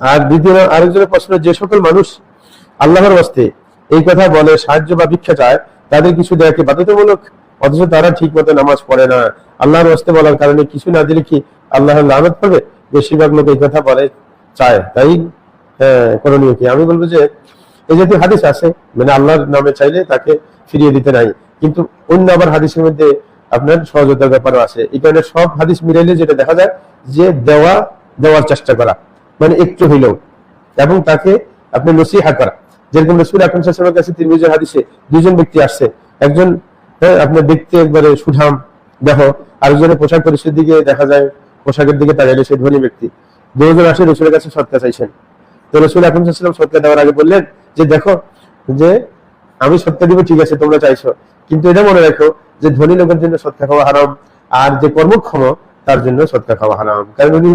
আর দ্বিতীয় আরেকজনের প্রশ্ন যে সকল মানুষ আল্লাহর বাস্তে এই কথা বলে সাহায্য বা ভিক্ষা চায় তাদের কিছু দেয়া কি বাধ্যতামূলক? অথচ তারা ঠিক মতো নামাজ পড়ে না। আল্লাহর বাস্তে বলার কারণে কিছু না দিলে কি আল্লাহর লানত পাবে বেশিরভাগ লোক এই কথা বলে চায়। তাই হ্যাঁ, করণীয় কি? আমি বলব যে এই জাতীয় হাদিস আছে মানে আল্লাহর নামে চাইলে তাকে ফিরিয়ে দিতে নাই। কিন্তু অন্য আবার হাদিসের মধ্যে আপনার সহযোগিতার ব্যাপারও আছে। এই কারণে সব হাদিস মিলাইলে যেটা দেখা যায় যে দেওয়া দেওয়ার চেষ্টা করা। মানে একটু হইলেও। এবং তাকে আপনি নসিহা করা। যেরকম রসুল আকরম সাল্লামের কাছে তিরমিজের হাদিসে দুজন ব্যক্তি আসছে। একজন হ্যাঁ, আপনার দেখতে একবারে সুঠাম দেহ আরেকজনের পোশাক পরিস্থিতির দিকে দেখা যায় পোশাকের দিকে তাকাইলে সেই ধনী ব্যক্তি। দুজন আসে রসুলের কাছে সৎকা চাইছেন। তো রসুল আকরম সাল্লাম সৎকা দেওয়ার আগে বললেন যে দেখো যে আমি সৎকা দিব ঠিক আছে তোমরা চাইছো। কিন্তু এটা মনে রাখো যে ধনী লোকের জন্য সৎকা খাওয়া হারাম আর যে কর্মক্ষম তার জন্য সৎকা খাওয়া হারাম। কারণ উনি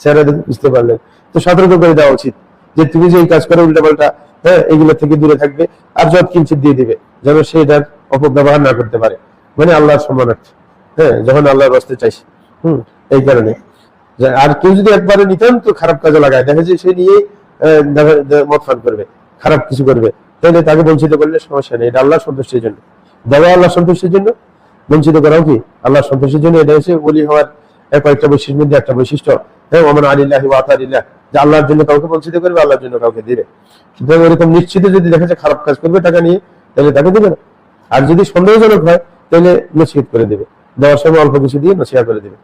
চেহারা বুঝতে পারলেন। তো সতর্ক করে দেওয়া উচিত যে তুমি যে এই কাজ করো উল্টা পাল্টা হ্যাঁ এগুলো থেকে দূরে থাকবে আর যত কিঞ্চিত দিয়ে দিবে, যেন সে এটার অপব্যবহার না করতে পারে। মানে আল্লাহর সম্মানার্থে হ্যাঁ যখন আল্লাহর রাস্তে চাইছে। হুম, এই কারণে। আর কেউ যদি একবারে নিতান্ত খারাপ কাজে লাগায়, দেখা যায় সে নিয়ে মত ফান করবে, খারাপ কিছু করবে, তাহলে তাকে বঞ্চিত করলে সমস্যা নেই, এটা আল্লাহর সন্তুষ্টির জন্য। দেওয়া আল্লাহ সন্তুষ্টির জন্য? বঞ্চিত করাও কি? আল্লাহর সন্তুষ্টির জন্য? এটা হচ্ছে বলি হওয়ার কয়েকটা বৈশিষ্ট্যের মধ্যে একটা বৈশিষ্ট্য। হ্যাঁ ওমান আলিল্লাহি ওয়াতারিল্লাহ যে আল্লাহর জন্য কাউকে বঞ্চিত করবে, আল্লাহর জন্য কাউকে দিবে। কিন্তু এরকম নিশ্চিত যদি দেখা যায় খারাপ কাজ করবে টাকা নিয়ে, তাহলে তাকে দেবে না। আর যদি সন্দেহজনক হয়, তাহলে নিশ্চিত করে দেবে। দেওয়ার সময় অল্প কিছু দিয়ে নসিহা করে দেবে।